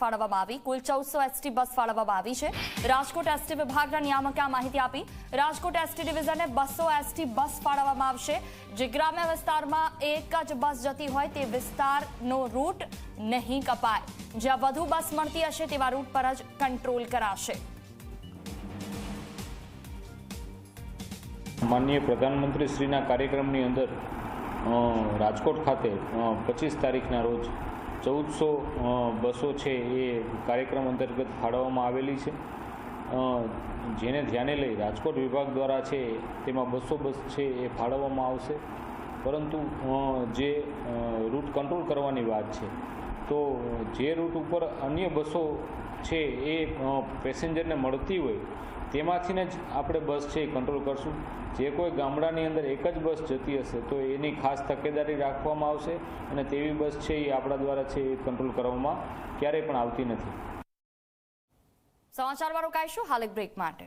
ફાળવવામાં આવી. કુલ ચૌદસો એસટી બસ ફાળવવામાં આવી છે. વિભાગના માહિતી આપી. રાજકોટ એસટી ડિવિઝને બસો એસટી બસ ફાળવવામાં આવશે. જે ગ્રામ્ય વિસ્તારમાં એક જ બસ જતી હોય તે વિસ્તારનો રૂટ નહીં કપાય. જ્યાં વધુ બસ મળતી હશે તેવા રૂટ પર જ કંટ્રોલ કરાશે. માનનીય પ્રધાનમંત્રી શ્રીના કાર્યક્રમની અંદર રાજકોટ ખાતે પચીસ તારીખના રોજ ચૌદસો બસો છે એ કાર્યક્રમ અંતર્ગત ફાળવવામાં આવેલી છે. જેને ધ્યાને લઈ રાજકોટ વિભાગ દ્વારા છે તેમાં બસો બસ છે એ ફાળવવામાં આવશે. પરંતુ જે રૂટ કંટ્રોલ કરવાની વાત છે તો જે રૂટ ઉપર અન્ય બસો છે એ પેસેન્જરને મળતી હોય તેમાંથીને જ આપણે બસ છે એ કંટ્રોલ કરશું. જે કોઈ ગામડાની અંદર એક જ બસ જતી હશે, તો એની ખાસ તકેદારી રાખવામાં આવશે અને તેવી બસ છે એ આપણા દ્વારા છે એ કંટ્રોલ કરવામાં ક્યારેય પણ આવતી નથી. સમાચારમાં રોકાઈશું હાલ એક બ્રેક માટે.